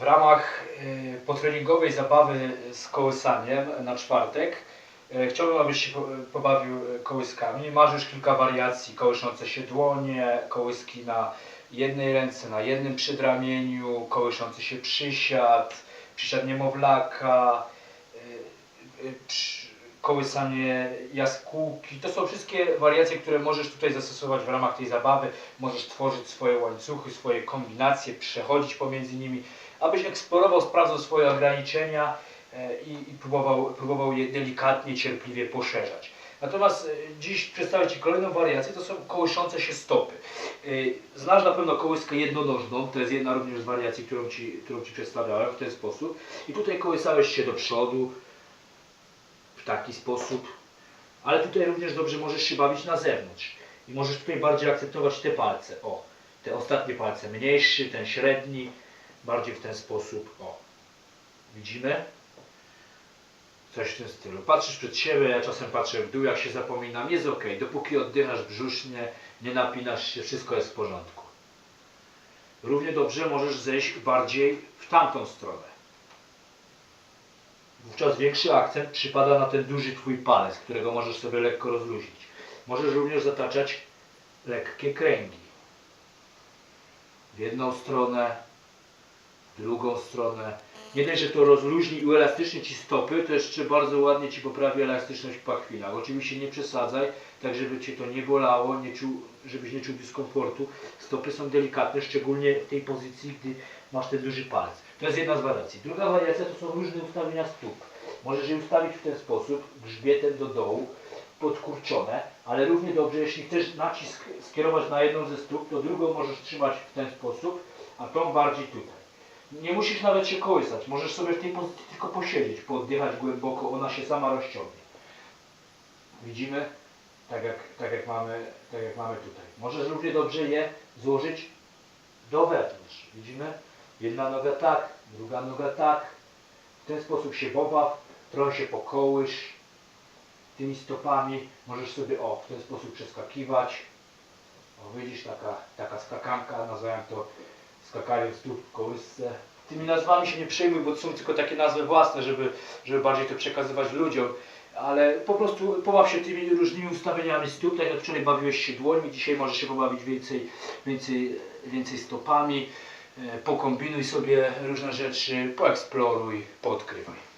W ramach y, potreningowej zabawy z kołysaniem na czwartek y, chciałbym, abyś się po- pobawił y, kołyskami. Masz już kilka wariacji, kołyszące się dłonie, kołyski na jednej ręce, na jednym przedramieniu, kołyszący się przysiad, przysiad niemowlaka, kołysanie jaskółki. To są wszystkie wariacje, które możesz tutaj zastosować w ramach tej zabawy. Możesz tworzyć swoje łańcuchy, swoje kombinacje, przechodzić pomiędzy nimi, abyś eksplorował, sprawdzał swoje ograniczenia e, i, i próbował, próbował je delikatnie, cierpliwie poszerzać. Natomiast e, dziś przedstawię Ci kolejną wariację, to są kołyszące się stopy. E, Znasz na pewno kołyskę jednonożną, to jest jedna również z wariacji, którą Ci, którą ci przedstawiałem w ten sposób. I tutaj kołysałeś się do przodu, w taki sposób. Ale tutaj również dobrze możesz się bawić na zewnątrz. I możesz tutaj bardziej akcentować te palce. O, te ostatnie palce mniejszy, ten średni, bardziej w ten sposób. O, widzimy? Coś w tym stylu. Patrzysz przed siebie, ja czasem patrzę w dół, jak się zapominam. Jest ok, dopóki oddychasz brzusznie, nie napinasz się, wszystko jest w porządku. Równie dobrze możesz zejść bardziej w tamtą stronę. Wówczas większy akcent przypada na ten duży Twój palec, którego możesz sobie lekko rozluźnić. Możesz również zataczać lekkie kręgi. W jedną stronę, drugą stronę. Nie dość, że to rozluźni i uelastyczni Ci stopy, to jeszcze bardzo ładnie Ci poprawi elastyczność w pachwinach. Oczywiście nie przesadzaj, tak żeby Cię to nie bolało, nie czuł, żebyś nie czuł dyskomfortu. Stopy są delikatne, szczególnie w tej pozycji, gdy masz ten duży palec. To jest jedna z wariacji. Druga wariacja to są różne ustawienia stóp. Możesz je ustawić w ten sposób, grzbietem do dołu, podkurczone, ale równie dobrze, jeśli chcesz nacisk skierować na jedną ze stóp, to drugą możesz trzymać w ten sposób, a tą bardziej tutaj. Nie musisz nawet się kołysać, możesz sobie w tej pozycji tylko posiedzieć, pooddychać głęboko, ona się sama rozciągnie. Widzimy? Tak jak, tak jak, mamy, tak jak mamy tutaj. Możesz równie dobrze je złożyć do wewnątrz. Widzimy? Jedna noga tak, druga noga tak. W ten sposób się pobaw, trochę się pokołysz tymi stopami. Możesz sobie o, w ten sposób przeskakiwać. O, widzisz, taka, taka skakanka, nazwałem to skakanie stóp w kołysce. Tymi nazwami się nie przejmuj, bo to są tylko takie nazwy własne, żeby, żeby bardziej to przekazywać ludziom. Ale po prostu pobaw się tymi różnymi ustawieniami stóp, tak jak wczoraj bawiłeś się dłońmi, dzisiaj możesz się pobawić więcej, więcej, więcej stopami. E, Pokombinuj sobie różne rzeczy, poeksploruj, poodkrywaj.